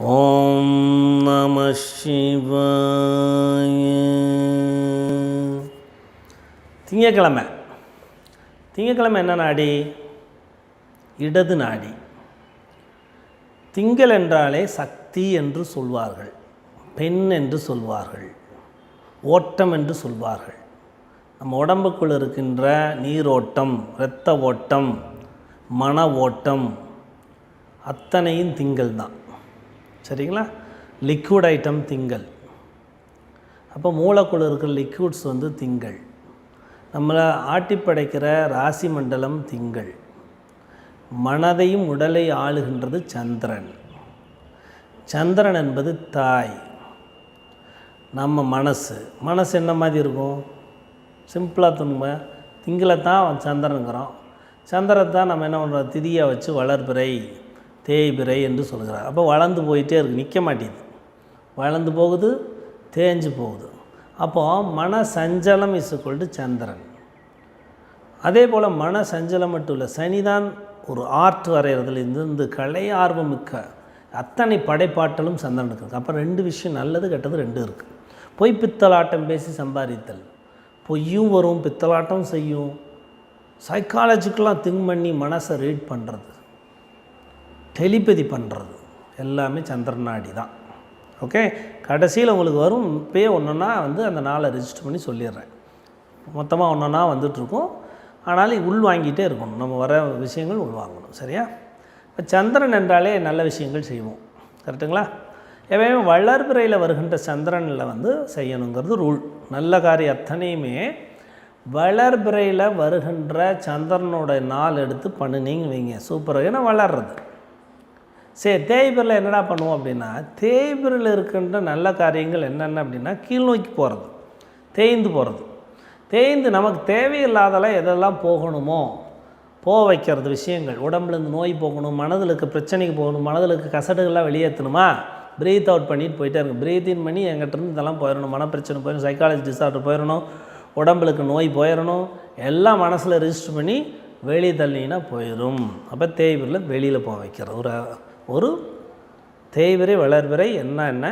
ஓம் நம சிவாய. திங்கக்கிழமை. திங்கக்கிழமை என்ன நாடி? இடது நாடி. திங்கள் என்றாலே சக்தி என்று சொல்வார்கள். பெண் என்று சொல்வார்கள். ஓட்டம் என்று சொல்வார்கள். நம்ம உடம்புக்குள் இருக்கின்ற நீரோட்டம் இரத்த ஓட்டம் மன ஓட்டம் அத்தனையும் திங்கள் தான் சரிங்களா? லிக்விட் ஐட்டம் திங்கள். அப்போ மூலக்குழு இருக்கிற லிக்விட்ஸ் வந்து திங்கள். நம்மளை ஆட்டி படைக்கிற ராசி மண்டலம் திங்கள். மனதையும் உடலை ஆளுகின்றது சந்திரன். சந்திரன் என்பது தாய். நம்ம மனசு. மனசு என்ன மாதிரி இருக்கும்? சிம்பிளாக துணுமை திங்களை தான் சந்திரனுங்கிறோம் சந்திரனை தான் நம்ம என்ன பண்ணுறோம் திதியை வச்சு வளர்பிறை. தேய்பிறை என்று சொல்கிறார். அப்போ வளர்ந்து போயிட்டே இருக்குது நிற்க மாட்டேங்குது. வளர்ந்து போகுது தேஞ்சு போகுது. அப்போது மன சஞ்சலம் இசுக்கொண்டு சந்திரன். அதே போல் மன சஞ்சலம் மட்டும் இல்லை சனிதான் ஒரு ஆர்ட் வரைகிறதுல இருந்து கலை ஆர்வம் மிக்க அத்தனை படைப்பாட்டலும் சந்திரனுக்கு இருக்குது அப்போ ரெண்டு விஷயம் நல்லது கெட்டது ரெண்டும் இருக்குது பொய் பித்தலாட்டம் பேசி சம்பாதித்தல். பொய்யும் வரும் பித்தலாட்டம் செய்யும். சைக்காலஜிக்கலாக திங்க் பண்ணி மனசை ரீட் பண்ணுறது டெலிபதி பண்ணுறது எல்லாமே சந்திரனாடி தான். ஓகே? கடைசியில் உங்களுக்கு வரும் இப்போயே ஒன்றுன்னா வந்து அந்த நாளை ரெஜிஸ்டர் பண்ணி சொல்லிடுறேன். மொத்தமாக ஒன்றா வந்துட்டுருக்கும். ஆனாலும் உள் வாங்கிட்டே இருக்கணும். நம்ம வர விஷயங்கள் உள் வாங்கணும். சரியா? இப்போ சந்திரன் என்றாலே நல்ல விஷயங்கள் செய்வோம். கரெக்டுங்களா எப்பயுமே வளர்பிறையில் வருகின்ற சந்திரனில் வந்து செய்யணுங்கிறது ரூல் நல்ல காரியம் அத்தனையுமே வளர்பிறையில் வருகின்ற சந்திரனோட நாள் எடுத்து பண்ணினீங்க வைங்க. சூப்பராக ஏன்னா வளர்றது. சரி தேய்பிரில் என்னடா பண்ணுவோம் அப்படின்னா தேய்பிரில் இருக்கின்ற நல்ல காரியங்கள் என்னென்ன அப்படின்னா கீழ் நோக்கி போகிறது தேய்ந்து போகிறது தேய்ந்து நமக்கு தேவையில்லாதெல்லாம் எதெல்லாம் போகணுமோ போக வைக்கிறது விஷயங்கள். உடம்புலேருந்து நோய் போகணும் மனதில் இருக்க பிரச்சனைக்கு போகணும் மனதில் இருக்க கசடுகள்லாம் வெளியேற்றணுமா? ப்ரீத் அவுட் பண்ணிட்டு போயிட்டே இருக்கும் ப்ரீத் இன் பண்ணி எங்கிட்டருந்து இதெல்லாம் போயிடணும். மனப்பிரச்சனை போயிடணும் சைக்காலஜி டிசார்டர் போயிடணும் உடம்புக்கு நோய் போயிடணும் எல்லாம் மனசில் ரிஜிஸ்டர் பண்ணி வெளியே தள்ளினா போயிடும். அப்போ தேய்பிரில் வெளியில் போக வைக்கிறது. ஒரு ஒரு தேய்விரை வளர்விரை என்ன என்ன?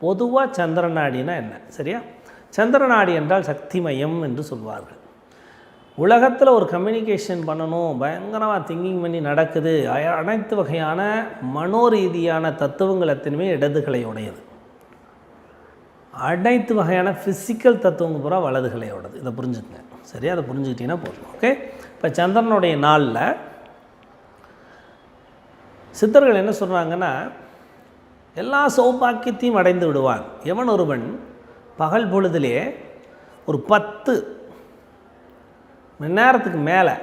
பொதுவாக சந்திரநாடினா என்ன? சரியா? சந்திரநாடி என்றால் சக்தி மையம் என்று சொல்வார்கள். உலகத்தில் ஒரு கம்யூனிகேஷன் பண்ணணும் பயங்கரமாக திங்கிங் பண்ணி நடக்குது. அனைத்து வகையான மனோரீதியான தத்துவங்கள் அத்தனையுமே இடதுகளை உடையது அனைத்து வகையான ஃபிசிக்கல் தத்துவங்கள் பூரா வலதுகளையோடது இதை புரிஞ்சுக்கங்க. சரியா? அதை புரிஞ்சுக்கிட்டீங்கன்னா போதும். ஓகே இப்போ சந்திரனுடைய நாளில் சித்தர்கள் என்ன சொல்கிறாங்கன்னா எல்லா சௌபாக்கியத்தையும் அடைந்து விடுவான். எவன் ஒருவன்? பகல் பொழுதிலே ஒரு பத்து மணி நேரத்துக்கு மேலே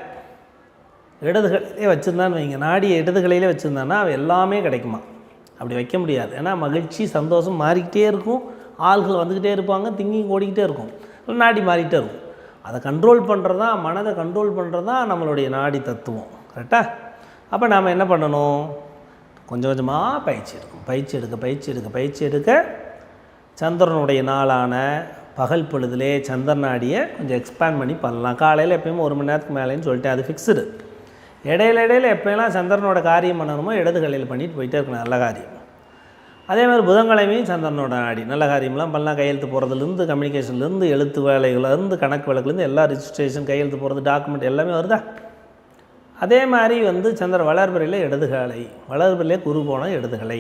இடதுகளிலே வச்சுருந்தான்னு வைங்க நாடிய இடதுகளிலே வச்சுருந்தான்னா அவள் எல்லாமே கிடைக்குமா? அப்படி வைக்க முடியாது. ஏன்னா மகிழ்ச்சி சந்தோஷம் மாறிக்கிட்டே இருக்கும். ஆள்கள் வந்துக்கிட்டே இருப்பாங்க திங்கிங் ஓடிக்கிட்டே இருக்கும். நாடி மாறிக்கிட்டே இருக்கும். அதை கண்ட்ரோல் பண்ணுறது தான் மனதை கண்ட்ரோல் பண்ணுறது தான் நம்மளுடைய நாடி தத்துவம். கரெக்டாக அப்போ நாம் என்ன பண்ணணும்? கொஞ்சம் கொஞ்சமாக பயிற்சி எடுக்கும். பயிற்சி எடுக்க பயிற்சி எடுக்க பயிற்சி எடுக்க சந்திரனுடைய நாளான பகல் பொழுதுலே சந்திரநாடியை கொஞ்சம் எக்ஸ்பேண்ட் பண்ணி பண்ணலாம். காலையில் எப்பயும் ஒரு மணி நேரத்துக்கு மேலேன்னு சொல்லிட்டு அது ஃபிக்ஸுடு இடையில இடையில எப்போயெல்லாம் சந்திரனோட காரியம் பண்ணணுமோ இடது கலையில் பண்ணிட்டு போயிட்டே இருக்கணும் நல்ல காரியம். அதே மாதிரி புதன்கிழமையும் சந்திரனோட நாடி நல்ல காரியம்லாம் பண்ணலாம். கையெழுத்து போகிறதுலேருந்து கம்யூனிகேஷன்லேருந்து எழுத்து வேலைகள்லேருந்து கணக்கு வழக்குலேருந்து எல்லா ரிஜிஸ்ட்ரேஷன் கையெழுத்து போகிறது டாக்குமெண்ட் எல்லாமே வருதா? அதே மாதிரி வந்து சந்திர வளர்பிறையில் இடதுகாலை வளர்பிறையிலே குரு போனால் இடதுகலை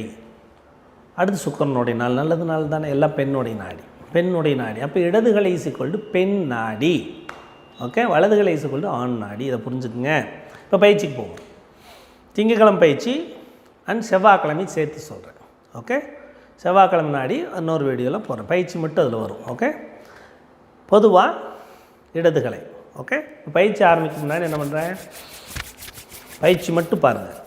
அடுத்து சுக்கரனுடைய நாள் நல்லது நாள் தானே? எல்லாம் பெண்ணுடைய நாடி பெண்ணுடைய நாடி. அப்போ இடதுகளை ஈசிக்கொண்டு பெண் நாடி. ஓகே வலதுகளை இசைக்கொண்டு ஆண் நாடி. இதை புரிஞ்சுக்குங்க. இப்போ பயிற்சிக்கு போவோம். திங்கக்கிழமை பயிற்சி அண்ட் செவ்வாய்க்கிழமை சேர்த்து சொல்கிறேன் ஓகே செவ்வாய்க்கிழமை நாடி இன்னொரு வீடியோவில் போகிறேன் பயிற்சி மட்டும் அதில் வரும். ஓகே பொதுவாக இடதுகளை ஓகே இப்போ பயிற்சி ஆரம்பிக்கும் முன்னாடி என்ன பண்ணுறேன் பயிற்சி மட்டும் பாருங்கள்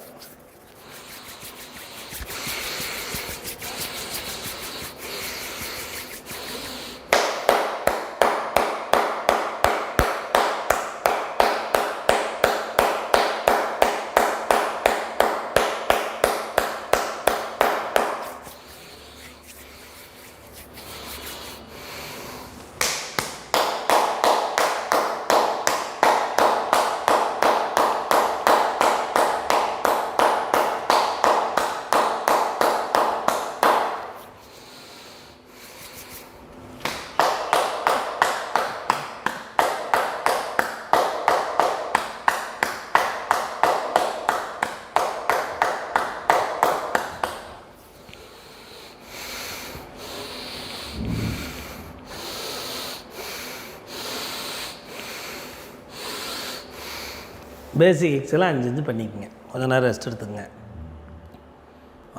பேசிக் எக்ஸெல்லாம் அஞ்சு அஞ்சு பண்ணிக்கங்க. கொஞ்சம் நேரம் ரெஸ்ட் எடுத்துங்க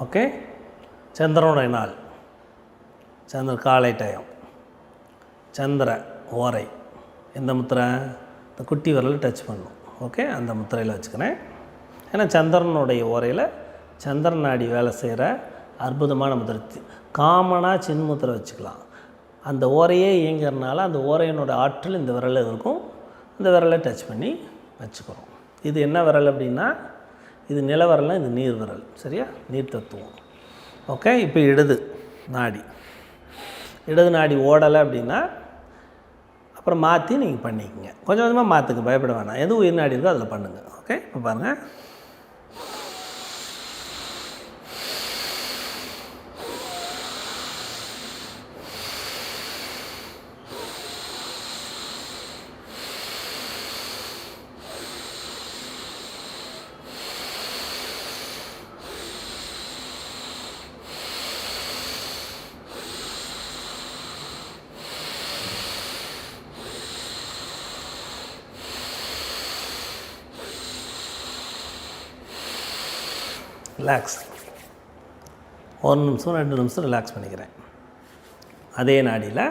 ஓகே சந்திரனுடைய நாள். சந்திர காலை டயம் சந்திர ஓரை. எந்த முத்திரை? இந்த குட்டி விரலை டச் பண்ணும். ஓகே அந்த முத்திரையில் வச்சுக்கிறேன். ஏன்னா சந்திரனுடைய ஓரையில் சந்திரன் நாடி வேலை செய்கிற அற்புதமான முத்திரை. காமனாக சின்முத்திரை வச்சுக்கலாம். அந்த ஓரையே இயங்கிறதுனால அந்த ஓரையினோட ஆற்றல் இந்த விரலில் இருக்கும். இந்த விரலை டச் பண்ணி வச்சுக்கிறோம். இது என்ன விரல் அப்படின்னா இது நிலவரலாம் இது நீர் விரல் சரியா? நீர் தத்துவம். ஓகே இப்போ இடது நாடி. இடது நாடி ஓடலை அப்படின்னா அப்புறம் மாற்றி நீங்கள் பண்ணிக்கங்க. கொஞ்சம் கொஞ்சமாக மாற்றுங்க பயப்பட வேணாம். எது உயிர் நாடி இருக்கோ அதில் பண்ணுங்கள் ஓகே இப்போ பாருங்கள் ரிலாக்ஸ் ஒரு நிமிஷம் ரெண்டு நிமிஷம் ரிலாக்ஸ் பண்ணிக்கிறேன். அதே நாடியில்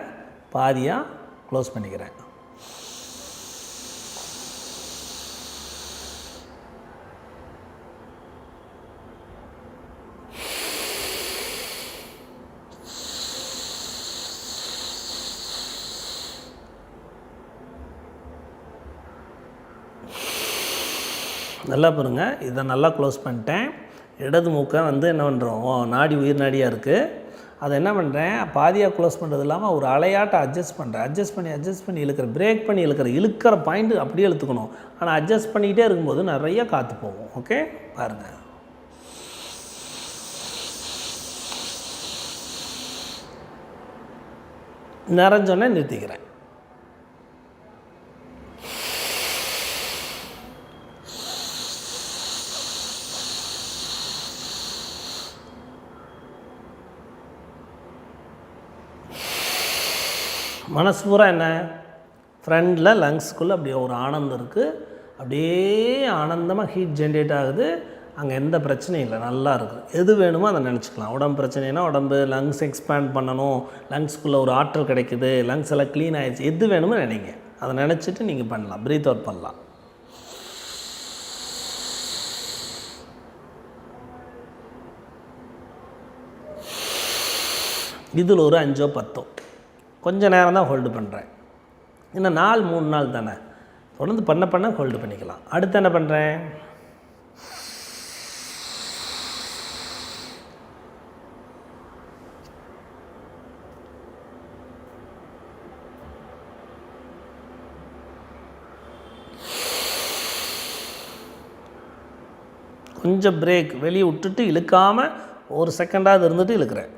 பாதியாக க்ளோஸ் பண்ணிக்கிறேன். நல்லா பாருங்கள் இதை நல்லா க்ளோஸ் பண்ணிட்டேன். இடது மூக்கை வந்து என்ன பண்ணுறோம் நாடி உயிர் நாடியாக இருக்குது அதை என்ன பண்ணுறேன் பாதியாக க்ளோஸ் பண்ணுறது இல்லாமல் ஒரு அலையாட்ட அட்ஜஸ்ட் பண்ணுறேன் அட்ஜஸ்ட் பண்ணி அட்ஜஸ்ட் பண்ணி இழுக்கிற பிரேக் பண்ணி இழுக்கிற இழுக்கிற பாயிண்ட்டு அப்படியே இழுத்துக்கணும். ஆனால் அட்ஜஸ்ட் பண்ணிக்கிட்டே இருக்கும்போது நிறைய காற்று போகும். ஓகே பாருங்கள் நிறைஞ்சோன்னே நிறுத்திக்கிறேன். மனசு பூரா என்ன? ஃப்ரண்டில் லங்ஸ்க்குள்ளே அப்படியே ஒரு ஆனந்தம் இருக்குது அப்படியே ஆனந்தமாக ஹீட் ஜென்ரேட் ஆகுது. அங்கே எந்த பிரச்சனையும் இல்லை. நல்லா இருக்குது எது வேணுமோ அதை நினச்சிக்கலாம். உடம்பு பிரச்சனைனா உடம்பு லங்ஸ் எக்ஸ்பேண்ட் பண்ணணும். லங்ஸ்க்குள்ளே ஒரு ஆற்றல் கிடைக்குது. லங்ஸ் எல்லாம் க்ளீன் ஆகிடுச்சு எது வேணுமோ நினைங்க. அதை நினச்சிட்டு நீங்கள் பண்ணலாம். ப்ரீத் அவுட் பண்ணலாம். இதில் ஒரு அஞ்சோ பத்தோ. கொஞ்சம் நேரம் தான் ஹோல்டு பண்ணுறேன் இன்னும் நாள் மூணு நாள் தானே. தொடர்ந்து பண்ண பண்ண ஹோல்டு பண்ணிக்கலாம். அடுத்து என்ன பண்ணுறேன் கொஞ்சம் பிரேக் வெளியே விட்டுட்டு இழுக்காமல் ஒரு செகண்டாவது இருந்துட்டு இழுக்கிறேன்.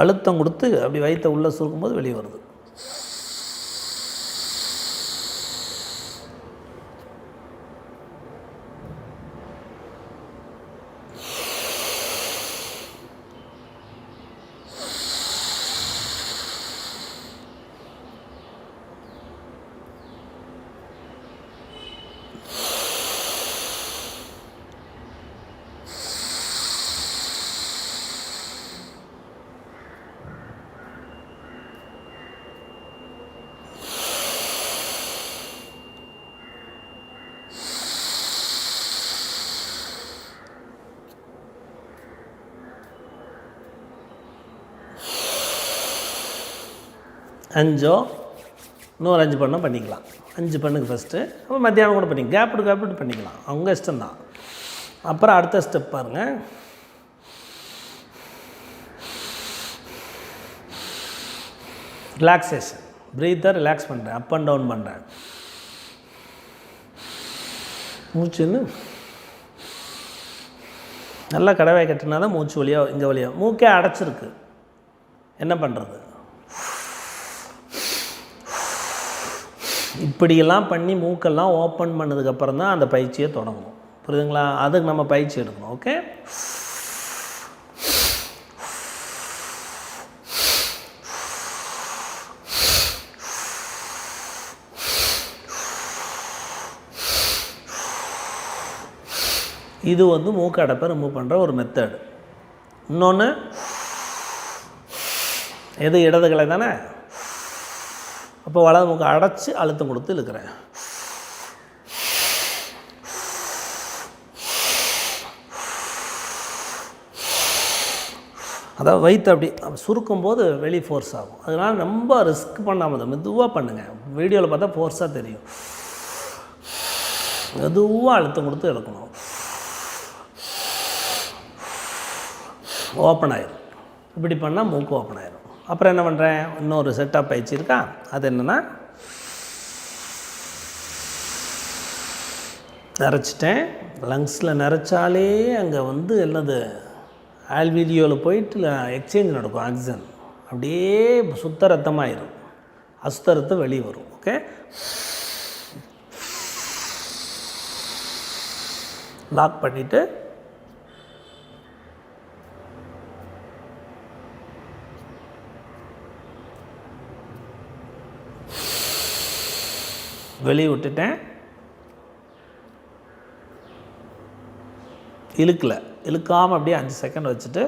அழுத்தம் கொடுத்து அப்படி வயிற்ற உள்ளே சுருக்கும்போது வெளியே வருது. அஞ்சோ இன்னொரு அஞ்சு பண்ணால் பண்ணிக்கலாம். அஞ்சு பண்ணுக்கு ஃபஸ்ட்டு அப்புறம் மத்தியானம் கூட பண்ணிக்கலாம். கேப் விட்டு கேப் விட்டு பண்ணிக்கலாம். அவங்க இஷ்டம்தான் அப்புறம் அடுத்த ஸ்டெப் பாருங்கள் ரிலாக்ஸேஷன் ப்ரீத்தை ரிலாக்ஸ் பண்ணுறேன் அப் அண்ட் டவுன் பண்ணுறேன் மூச்சுன்னு நல்லா கடவை கட்டினா தான் மூச்சு வழியாக இங்கே வழியாக மூக்கே அடைச்சிருக்கு. என்ன பண்ணுறது இப்படியெல்லாம் பண்ணி மூக்கெல்லாம் ஓப்பன் பண்ணதுக்கப்புறம் தான் அந்த பயிற்சியை தொடங்கணும். புரியுதுங்களா? அதுக்கு நம்ம பயிற்சி எடுக்கணும். ஓகே இது வந்து மூக்கடைப்பை ரிமூவ் பண்ணுற ஒரு மெத்தடு இன்னொன்று எது இடது இடதுகளை தானே அப்போ வலது மூக்கு அடைச்சி அழுத்தம் கொடுத்து இழுக்கிறேன். அதாவது வயிற்று அப்படி சுருக்கும் போது வெளி ஃபோர்ஸ் ஆகும். அதனால் ரொம்ப ரிஸ்க் பண்ணாமல் மெதுவாக பண்ணுங்கள் வீடியோவில் பார்த்தா ஃபோர்ஸாக தெரியும். மெதுவாக அழுத்தம் கொடுத்து இழுக்கணும். ஓப்பன் ஆயிரும். இப்படி பண்ணால் மூக்கு ஓப்பன் ஆயிரும். அப்புறம் என்ன பண்ணுறேன் இன்னொரு செட்டப் பயிற்சி இருக்கா அது என்னென்னா நிறச்சிட்டேன் லங்ஸில் நிறச்சாலே அங்கே வந்து என்னது ஆல்வீலியோவில் போயிட்டு எக்ஸ்சேஞ்ச் நடக்கும் ஆக்சிஜன் அப்படியே சுத்த ரத்தமாயிரும். அசுத்த ரத்தம் வெளியே வரும் ஓகே லாக் பண்ணிவிட்டு வெளியே விட்டுட்டேன் இழுக்கலை. இழுக்காமல் அப்படியே அஞ்சு செகண்ட் வச்சுட்டு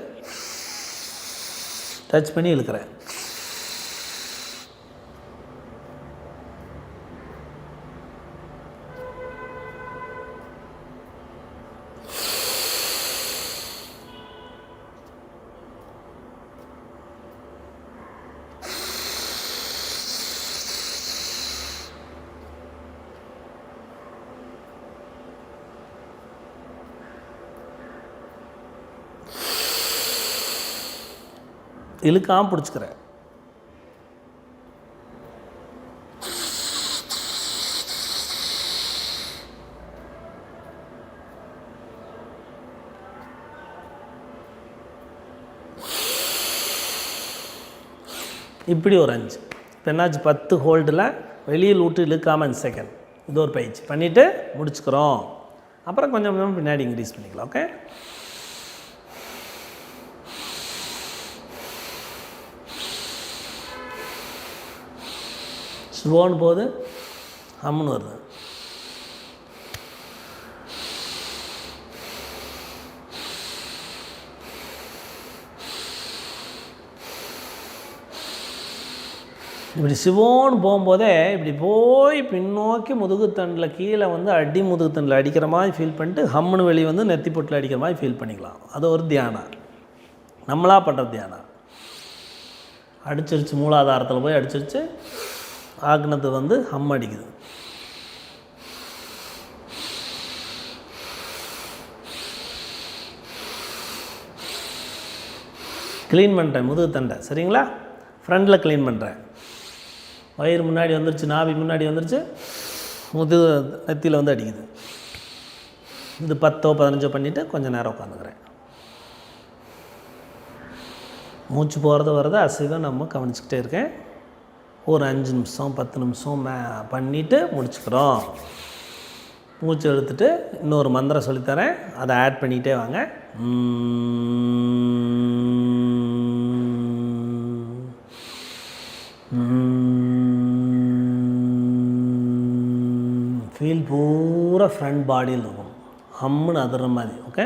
டச் பண்ணி இழுக்கிறேன். இழுக்காமல் பிடிச்சிக்கிறேன். இப்படி ஒரு அஞ்சு. இப்போ என்னாச்சு பத்து ஹோல்டில் வெளியில் விட்டு இழுக்காமல் அஞ்சு செகண்ட். இது ஒரு பயிற்சி. பண்ணிவிட்டு முடிச்சுக்கிறோம். அப்புறம் கொஞ்சம் கொஞ்சம் பின்னாடி இன்க்ரீஸ் பண்ணிக்கலாம் ஓகே ஸ்லோன்னு போகுது அம்முன்னு வருது. இப்படி சிவோன்னு போகும்போதே இப்படி போய் பின்னோக்கி முதுகுத்தண்டில் கீழே வந்து அடி முதுகுத்தண்டில் அடிக்கிற மாதிரி ஃபீல் பண்ணிட்டு ஹம்முன்னு வெளியே வந்து நெத்தி பொட்டில் அடிக்கிற மாதிரி ஃபீல் பண்ணிக்கலாம். அது ஒரு தியானம். நம்மளாக பண்ணுற தியானம். அடிச்சிருச்சு மூலாதாரத்தில் போய் அடிச்சிருச்சு. ஆக்னது வந்து ஹம் அடிக்குது க்ளீன் பண்ணுறேன் முதுகு தண்டை. சரிங்களா? ஃப்ரண்டில் க்ளீன் பண்ணுறேன் வயிறு முன்னாடி வந்துருச்சு நாபி முன்னாடி வந்துருச்சு முதுகு நெத்தியில் வந்து அடிக்குது. இது பத்தோ பதினஞ்சோ பண்ணிவிட்டு கொஞ்சம் நேரம் உட்காந்துக்கிறேன். மூச்சு போகிறது வர்றது அசைவம் நம்ம கவனிச்சுக்கிட்டே இருக்கேன். ஒரு அஞ்சு நிமிஷம் பத்து நிமிஷம் மே பண்ணிவிட்டு முடிச்சுக்கிறோம். மூச்சு எடுத்துட்டு இன்னொரு மந்திரம் சொல்லித்தரேன். அதை ஆட் பண்ணிகிட்டே வாங்க. ஃபீல் பூரா ஃப்ரண்ட் பாடியில் இருக்கும். ஹம்முன்னு அதிர்ற மாதிரி ஓகே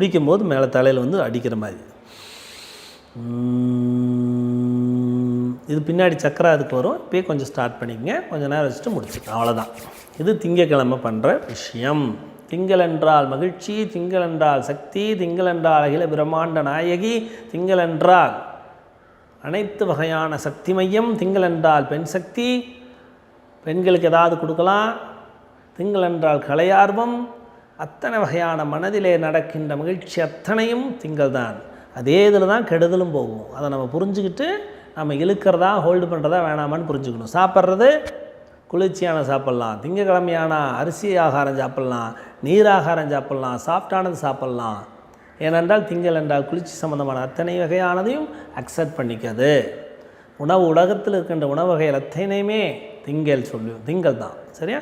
முடிக்கும் போது மேலே தலையில் வந்து அடிக்கிற மாதிரி. இது பின்னாடி சக்கரா அதுக்கு வரும். இப்போயே கொஞ்சம் ஸ்டார்ட் பண்ணிக்கங்க. கொஞ்சம் நேரம் வச்சுட்டு முடிச்சுக்கலாம். அவ்வளோதான் இது திங்கக்கிழமை பண்ணுற விஷயம். திங்கள் என்றால் மகிழ்ச்சி திங்கள் என்றால் சக்தி திங்கள் என்றால் அகில பிரம்மாண்ட நாயகி திங்கள் என்றால் அனைத்து வகையான சக்தி மையம் திங்கள் என்றால் பெண் சக்தி. பெண்களுக்கு ஏதாவது கொடுக்கலாம். திங்கள் என்றால் கலையார்வம். அத்தனை வகையான மனதிலே நடக்கின்ற மகிழ்ச்சி அத்தனையும் திங்கள் தான். அதே இதில் தான் கெடுதலும் போகும். அதை நம்ம புரிஞ்சுக்கிட்டு நம்ம இழுக்கிறதா ஹோல்டு பண்ணுறதா வேணாமான்னு புரிஞ்சுக்கணும். சாப்பிட்றது குளிர்ச்சியான சாப்பிட்லாம். திங்கக்கிழமையான அரிசி ஆகாரம் சாப்பிட்லாம் நீர் ஆகாரம் சாப்பிட்லாம் சாஃப்டானது சாப்பிட்லாம். ஏனென்றால் திங்கள் என்றால் குளிர்ச்சி சம்மந்தமான அத்தனை வகையானதையும் அக்செப்ட் பண்ணிக்கிறது உணவு உலகத்தில் இருக்கின்ற உணவு வகைகள் அத்தனையுமே திங்கள் சொல்லி திங்கள் தான். சரியா?